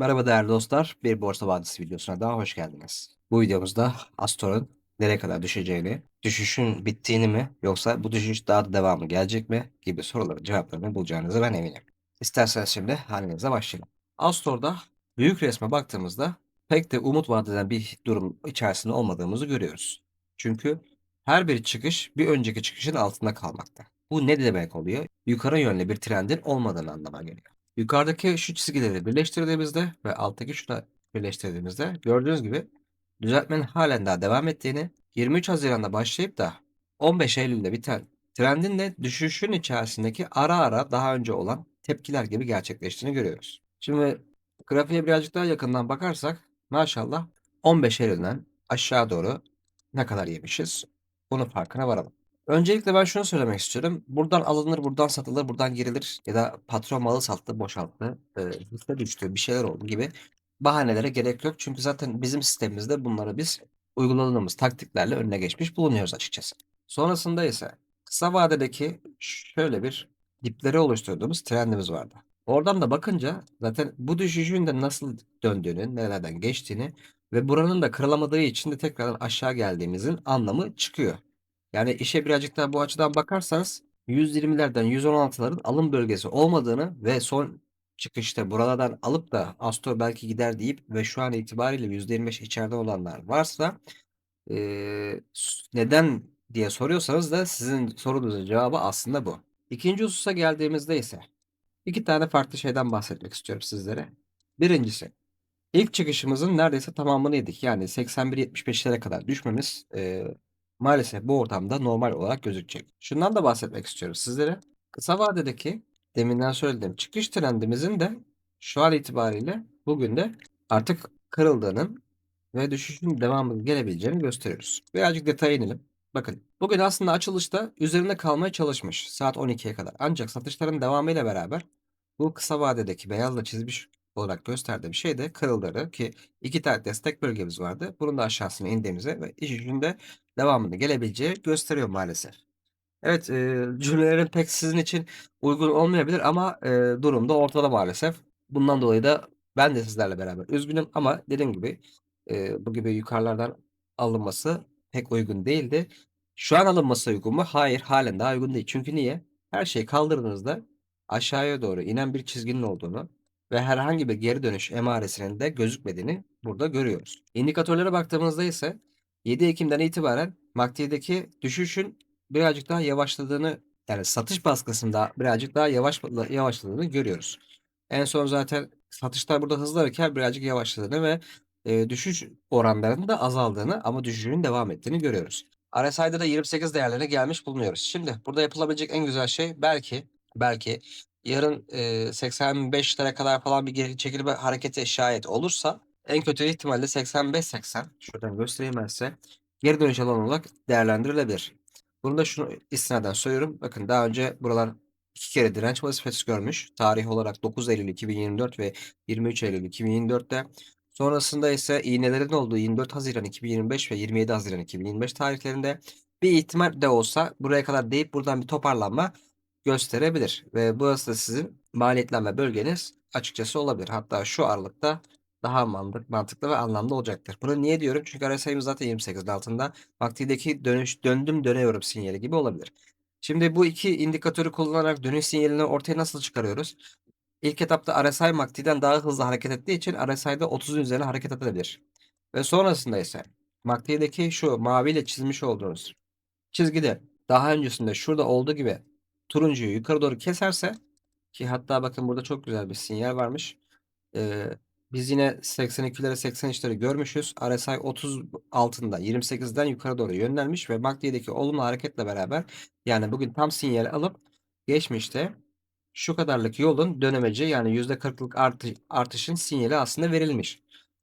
Merhaba değerli dostlar. Bir Borsa Vadisi videosuna daha hoş geldiniz. Bu videomuzda Astor'un nereye kadar düşeceğini, düşüşün bittiğini mi yoksa bu düşüş daha da devamı gelecek mi gibi soruların cevaplarını bulacağınızı ben eminim. İsterseniz şimdi halinize başlayalım. Astor'da büyük resme baktığımızda pek de umut vaat eden bir durum içerisinde olmadığımızı görüyoruz. Çünkü her bir çıkış bir önceki çıkışın altında kalmakta. Bu ne demek oluyor? Yukarı yönlü bir trendin olmadığını anlama geliyor. Yukarıdaki şu çizgileri birleştirdiğimizde ve alttaki şuna birleştirdiğimizde gördüğünüz gibi düzeltmenin halen daha devam ettiğini 23 Haziran'da başlayıp da 15 Eylül'de biten trendin de düşüşün içerisindeki ara ara daha önce olan tepkiler gibi gerçekleştiğini görüyoruz. Şimdi grafiğe birazcık daha yakından bakarsak maşallah 15 Eylül'den aşağı doğru ne kadar yemişiz bunun farkına varalım. Öncelikle ben şunu söylemek istiyorum. Buradan alınır, buradan satılır, buradan girilir ya da patron malı sattı, boşalttı, eee, hisse düştü, bir şeyler oldu gibi bahanelere gerek yok. Çünkü zaten bizim sistemimizde bunları biz uyguladığımız taktiklerle önüne geçmiş bulunuyoruz açıkçası. Sonrasında ise kısa vadedeki şöyle bir dipleri oluşturduğumuz trendimiz vardı. Oradan da bakınca zaten bu düşüşün de nasıl döndüğünü, nerelerden geçtiğini ve buranın da kırılamadığı için de tekrardan aşağı geldiğimizin anlamı çıkıyor. Yani işe birazcık daha bu açıdan bakarsanız 120'lerden 116'ların alım bölgesi olmadığını ve son çıkışta buralardan alıp da Astor belki gider deyip ve şu an itibariyle %25 içeride olanlar varsa eee, neden diye soruyorsanız da sizin sorunuzun cevabı aslında bu. İkinci hususa geldiğimizde ise iki tane farklı şeyden bahsetmek istiyorum sizlere. Birincisi ilk çıkışımızın neredeyse tamamını yedik. Yani 81-75'lere kadar düşmemiz eee, maalesef bu ortamda normal olarak gözükecek. Şundan da bahsetmek istiyorum sizlere. Kısa vadedeki deminden söylediğim çıkış trendimizin de şu an itibariyle bugün de artık kırıldığının ve düşüşün devamının gelebileceğini gösteriyoruz. Birazcık detaya inelim. Bakın bugün aslında açılışta üzerinde kalmaya çalışmış saat 12'ye kadar. Ancak satışların devamıyla beraber bu kısa vadedeki beyazla çizmiş olarak gösterdiğim şey de kırıldığını ki iki tane destek bölgemiz vardı. Bunun da aşağısına indiğimize ve iş yüzünde devamında gelebileceği gösteriyor maalesef. Evet, eee, cümlelerim pek sizin için uygun olmayabilir ama, eee, durum da ortada maalesef. Bundan dolayı da ben de sizlerle beraber üzgünüm ama dediğim gibi, eee, bu gibi yukarılardan alınması pek uygun değildi. Şu an alınması uygun mu? Hayır, hâlen daha uygun değil. Çünkü niye? Her şeyi kaldırdığınızda aşağıya doğru inen bir çizginin olduğunu ve herhangi bir geri dönüş emaresinin de gözükmediğini burada görüyoruz. İndikatörlere baktığımızda ise 7 Ekim'den itibaren MACD'deki düşüşün birazcık daha yavaşladığını, yani satış baskısında birazcık daha yavaş yavaşladığını görüyoruz. En son zaten satışlar burada hızlanırken birazcık yavaşladığını ve, eee, düşüş oranlarının da azaldığını ama düşüşün devam ettiğini görüyoruz. RSI'da da 28 değerlerine gelmiş bulunuyoruz. Şimdi burada yapılabilecek en güzel şey belki, belki yarın, eee, 85'lere kadar falan bir geri çekilme hareketi şayet olursa en kötü ihtimalle 85-80 şuradan göstereyim ben geri dönüş alanı olarak değerlendirilebilir. Bunu da şunu istinaden söylüyorum. Bakın daha önce buralar 2 kere direnç vazifesi görmüş. Tarih olarak 9 Eylül 2024 ve 23 Eylül 2024'te. Sonrasında ise iğnelerin olduğu 24 Haziran 2025 ve 27 Haziran 2025 tarihlerinde bir ihtimal de olsa buraya kadar deyip buradan bir toparlanma gösterebilir. Ve burası da sizin maliyetlenme bölgeniz açıkçası olabilir. Hatta şu aralıkta daha mantık mantıklı ve anlamlı olacaktır. Bunu niye diyorum? Çünkü RSI'miz zaten 28'in altında. Vaktiydeki dönüş döndüm dönüyorum sinyali gibi olabilir. Şimdi bu iki indikatörü kullanarak dönüş sinyalini ortaya nasıl çıkarıyoruz? İlk etapta RSI MACD'den daha hızlı hareket ettiği için RSI'de 30'un üzerine hareket edebilir. Ve sonrasında ise MACD'deki şu maviyle çizmiş olduğunuz çizgide daha öncesinde şurada olduğu gibi turuncuyu yukarı doğru keserse ki hatta bakın burada çok güzel bir sinyal varmış. Eee, biz yine 82'lere 83'leri görmüşüz. RSI 30 altında 28'den yukarı doğru yönlenmiş ve MACD'deki olumlu hareketle beraber yani bugün tam sinyal alıp geçmişte şu kadarlık yolun dönemeci yani %40'lık artı, artışın sinyali aslında verilmiş.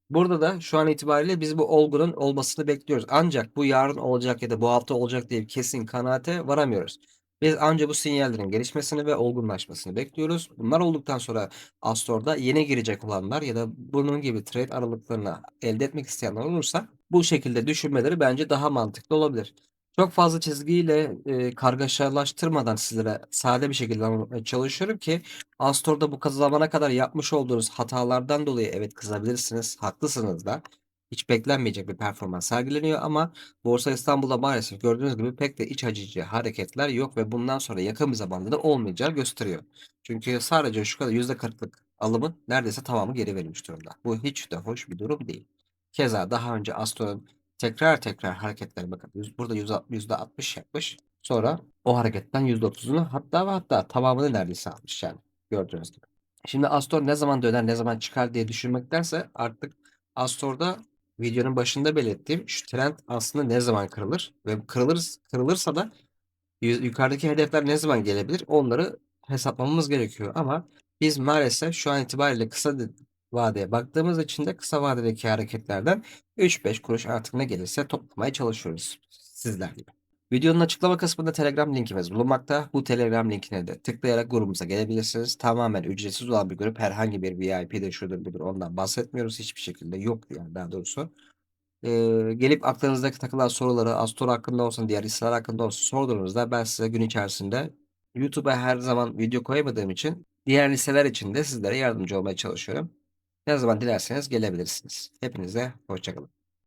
Burada da şu an itibariyle biz bu olgunun olmasını bekliyoruz. Ancak bu yarın olacak ya da bu hafta olacak diye kesin kanaate varamıyoruz. Biz ancak bu sinyallerin gelişmesini ve olgunlaşmasını bekliyoruz. Bunlar olduktan sonra Astor'da yeni girecek olanlar ya da bunun gibi trade aralıklarını elde etmek isteyenler olursa bu şekilde düşünmeleri bence daha mantıklı olabilir. Çok fazla çizgiyle, eee, kargaşalaştırmadan sizlere sade bir şekilde çalışıyorum ki Astor'da bu zamana kadar yapmış olduğunuz hatalardan dolayı evet kızabilirsiniz, haklısınız da. Hiç beklenmeyecek bir performans sergileniyor ama Borsa İstanbul'da maalesef gördüğünüz gibi pek de iç açıcı hareketler yok ve bundan sonra yakın bir zamanda da olmayacağı gösteriyor. Çünkü sadece şu kadar %40'lık alımın neredeyse tamamı geri verilmiş durumda. Bu hiç de hoş bir durum değil. Keza daha önce Astor'un tekrar tekrar hareketlere bakın. Burada yüz alt %60 yapmış. Sonra o hareketten %30'unu hatta ve hatta tamamını neredeyse almış yani gördüğünüz gibi. Şimdi Astor ne zaman döner, ne zaman çıkar diye düşünmektense artık Astor'da videonun başında belirttiğim şu trend aslında ne zaman kırılır ve kırılır kırılırsa da yu yukarıdaki hedefler ne zaman gelebilir onları hesaplamamız gerekiyor ama biz maalesef şu an itibariyle kısa vadeye baktığımız için de kısa vadedeki hareketlerden 3-5 kuruş artık ne gelirse toplamaya çalışıyoruz sizler gibi. Videonun açıklama kısmında Telegram linkimiz bulunmakta. Bu Telegram linkine de tıklayarak grubumuza gelebilirsiniz. Tamamen ücretsiz olan bir grup. Herhangi bir VIP'dir, şudur budur ondan bahsetmiyoruz. Hiçbir şekilde yok yani daha doğrusu. Eee, gelip aklınızdaki takılan soruları Astor hakkında olsun, diğer hisseler hakkında olsun sorduğunuzda ben size gün içerisinde YouTube'a her zaman video koyamadığım için diğer hisseler için de sizlere yardımcı olmaya çalışıyorum. Ne zaman dilerseniz gelebilirsiniz. Hepinize hoşça kalın.